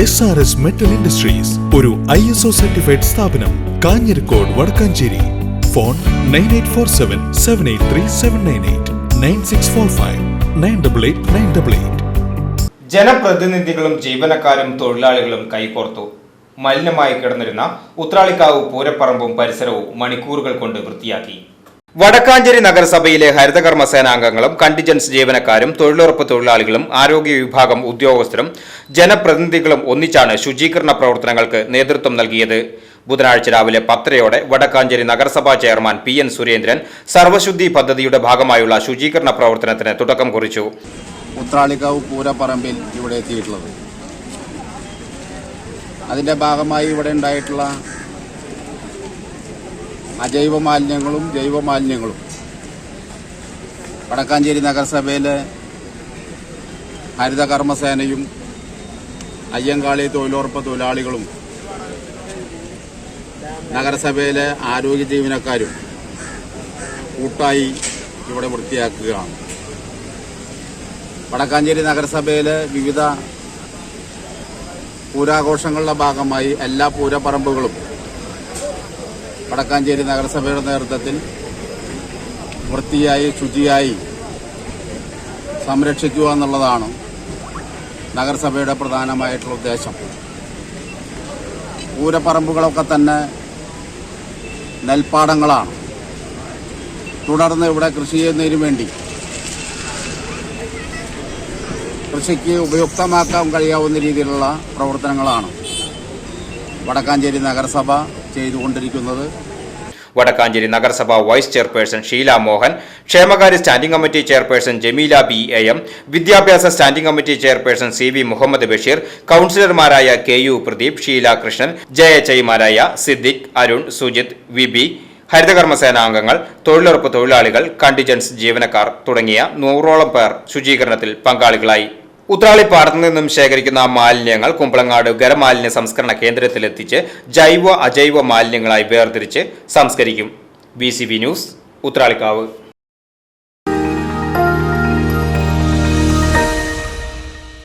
S R S metal industries ഒരു I S O certified സ്ഥാപനം Kanjirakode Wadakkanchery. Phone nine eight four seven seven eight three seven nine eight nine six four five nine double eight nine double eight ജനപ്രതിനിധികളും ജീവനക്കാരും തൊഴിലാളികളും കൈകോർത്തു. മലിനമായി കിടന്നിരുന്ന ഉത്രാളിക്കാവ് പൂരപ്പറമ്പും പരിസരവും മണിക്കൂറുകൾ കൊണ്ട് വൃത്തിയാക്കി. വടക്കാഞ്ചേരി നഗരസഭയിലെ ഹരിതകർമ്മ സേനാംഗങ്ങളും കണ്ടിജൻസ് ജീവനക്കാരും തൊഴിലുറപ്പ് തൊഴിലാളികളും ആരോഗ്യ വിഭാഗം ഉദ്യോഗസ്ഥരും ജനപ്രതിനിധികളും ഒന്നിച്ചാണ് ശുചീകരണ പ്രവർത്തനങ്ങൾക്ക് നേതൃത്വം നൽകിയത്. ബുധനാഴ്ച രാവിലെ പത്തരയോടെ വടക്കാഞ്ചേരി നഗരസഭാ ചെയർമാൻ പി എൻ സുരേന്ദ്രൻ സർവശുദ്ധി പദ്ധതിയുടെ ഭാഗമായുള്ള ശുചീകരണ പ്രവർത്തനത്തിന് തുടക്കം കുറിച്ചു. ഉത്രാളിക്കാവ് പൂരപ്പറമ്പിൽ ഇവിടെ എത്തിയിട്ടുള്ളത്. അതിന്റെ ഭാഗമായി ഇവിടെ ഉണ്ടായിട്ടുള്ള അജൈവ മാലിന്യങ്ങളും ജൈവ മാലിന്യങ്ങളും വടക്കാഞ്ചേരി നഗരസഭയിലെ ഹരിതകർമ്മസേനയും അയ്യങ്കാളി തൊഴിലുറപ്പ് തൊഴിലാളികളും നഗരസഭയിലെ ആരോഗ്യ ജീവനക്കാരും കൂട്ടായി ഇവിടെ വൃത്തിയാക്കുകയാണ്. വടക്കാഞ്ചേരി നഗരസഭയിലെ വിവിധ പൂരാഘോഷങ്ങളുടെ ഭാഗമായി എല്ലാ പൂരപ്പറമ്പുകളും വടക്കാഞ്ചേരി നഗരസഭയുടെ നേതൃത്വത്തിൽ വൃത്തിയായി ശുചിയായി സംരക്ഷിക്കുക എന്നുള്ളതാണ് നഗരസഭയുടെ പ്രധാനമായിട്ടുള്ള ഉദ്ദേശം. പൂരപ്പറമ്പുകളൊക്കെ തന്നെ നെൽപ്പാടങ്ങളാണ്. തുടർന്ന് ഇവിടെ കൃഷി ചെയ്യുന്നതിന് വേണ്ടി കൃഷിക്ക് ഉപയുക്തമാക്കാൻ കഴിയാവുന്ന രീതിയിലുള്ള പ്രവർത്തനങ്ങളാണ് വടക്കാഞ്ചേരി നഗരസഭ ചെയ്തുകൊണ്ടിരിക്കുന്നത്. വടക്കാഞ്ചേരി നഗരസഭ വൈസ് ചെയർപേഴ്സൺ ഷീല മോഹൻ ക്ഷേമകാര്യ standing committee chairperson Jameela B A M വിദ്യാഭ്യാസ standing committee chairperson C V Muhammad Basheer കൌൺസിലർമാരായ K U Pradeep Sheela Krishnan J H ഐമാരായ സിദ്ദിഖ് അരുൺ സുജിത് വി ബി ഹരിതകർമ്മസേന അംഗങ്ങൾ തൊഴിലുറപ്പ് തൊഴിലാളികൾ കണ്ടിജൻസ് ജീവനക്കാർ തുടങ്ങിയ നൂറോളം പേർ ശുചീകരണത്തിൽ പങ്കാളികളായി. ഉത്രാളിപ്പാടത്തു നിന്നും ശേഖരിക്കുന്ന മാലിന്യങ്ങൾ കുമ്പളങ്ങാട് ഖരമാലിന്യ സംസ്കരണ കേന്ദ്രത്തിലെത്തിച്ച് ജൈവ അജൈവ മാലിന്യങ്ങളായി വേർതിരിച്ച് സംസ്കരിക്കും. B news Uthralikkavu.